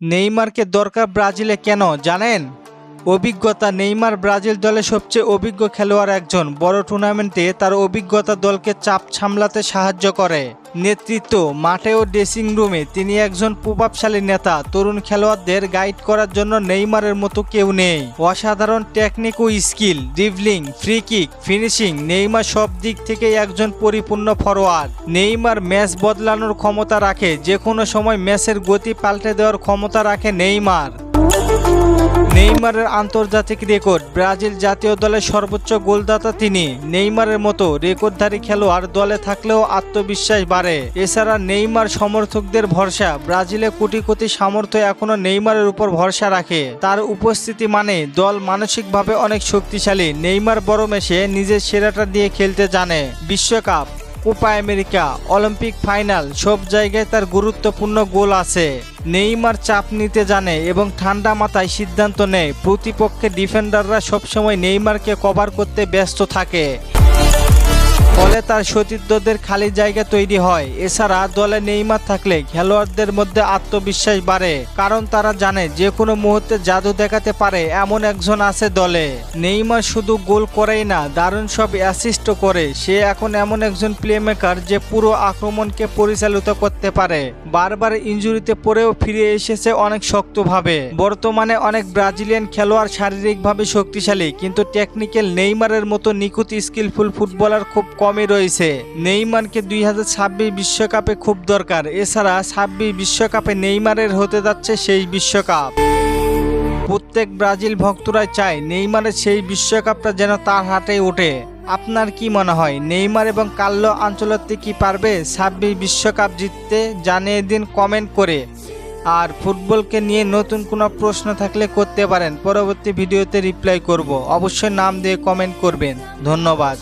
নেইমারকে দরকার ব্রাজিলে কেন জানেন? অভিজ্ঞতা নেইমার ব্রাজিল দলে সবচেয়ে অভিজ্ঞ খেলোয়াড় একজন। বড় টুর্নামেন্টে তার অভিজ্ঞতা দলকে চাপ সামলাতে সাহায্য করে। নেতৃত্ব, মাঠে ও ড্রেসিং রুমে তিনি একজন প্রভাবশালী নেতা। তরুণ খেলোয়াড়দের গাইড করার জন্য নেইমারের মতো কেউ নেই। অসাধারণ টেকনিক ও skill, dribbling free kick finishing, Neymar সব দিক থেকে একজন পরিপূর্ণ ফরোয়ার্ড। নেইমার ম্যাচ বদলানোর ক্ষমতা রাখে যে কোনো সময় ম্যাচের গতি পাল্টে দেওয়ার ক্ষমতা রাখে নেইমার। নেইমারের আন্তর্জাতিক রেকর্ড। ব্রাজিল জাতীয় দলের সর্বোচ্চ গোলদাতা তিনি। নেইমারের মতো রেকর্ডধারী খেলোয়াড় দলে থাকলেও আত্মবিশ্বাস বাড়ে। এছাড়া নেইমার সমর্থকদের ভরসা। ব্রাজিলে কোটি কোটি সামর্থ্য এখনও নেইমারের উপর ভরসা রাখে। তার উপস্থিতি মানে দল মানসিকভাবে অনেক শক্তিশালী। নেইমার বড় মেশে নিজের সেরাটা দিয়ে খেলতে জানে। বিশ্বকাপ, কোপা আমেরিকা, অলিম্পিক ফাইনাল সব জায়গায় তার গুরুত্বপূর্ণ গোল আছে। নেইমার চাপ নিতে জানে এবং ঠান্ডা মাথায় সিদ্ধান্ত নেয়। প্রতিপক্ষের ডিফেন্ডাররা সবসময় নেইমারকে কভার করতে ব্যস্ত থাকে। তার সতীর্থদের খালি জায়গা তৈরি হয়। এছাড়া দলে নেইমার থাকলে খেলোয়াড়দের মধ্যে আত্মবিশ্বাস বাড়ে, কারণ তারা জানে যে কোনো মুহূর্তে জাদু দেখাতে পারে এমন একজন আছে দলে। নেইমার শুধু গোল করেই না, দারুণ সব অ্যাসিস্ট করে। সে এখন এমন একজন প্লেমেকার যে পুরো আক্রমণকে পরিচালিত করতে পারে। বারবার ইঞ্জুরিতে পড়েও ফিরে এসেছে অনেক শক্তভাবে। বর্তমানে অনেক ব্রাজিলিয়ান খেলোয়াড় শারীরিকভাবে শক্তিশালী, কিন্তু টেকনিক্যাল নেইমারের মতো নিখুঁত স্কিলফুল ফুটবলার খুব কমই রয়েছে নেইমারকে দুই হাজার বিশ্বকাপে খুব দরকার। এছাড়া ছাব্বিশ বিশ্বকাপে নেইমারের হতে যাচ্ছে সেই বিশ্বকাপ। প্রত্যেক ব্রাজিল ভক্তরাই চায় নেইমারের সেই বিশ্বকাপটা যেন তার হাতে ওঠে। আপনার কি মনে হয়, নেইমার এবং কাল্লো আঞ্চলত্তি কি পারবে? ছাব্বিশ বিশ্বকাপ জিততে জানিয়ে দিন কমেন্ট করে। আর ফুটবলকে নিয়ে নতুন কোনো প্রশ্ন থাকলে করতে পারেন। পরবর্তী ভিডিওতে রিপ্লাই করব। অবশ্যই নাম দিয়ে কমেন্ট করবেন। ধন্যবাদ।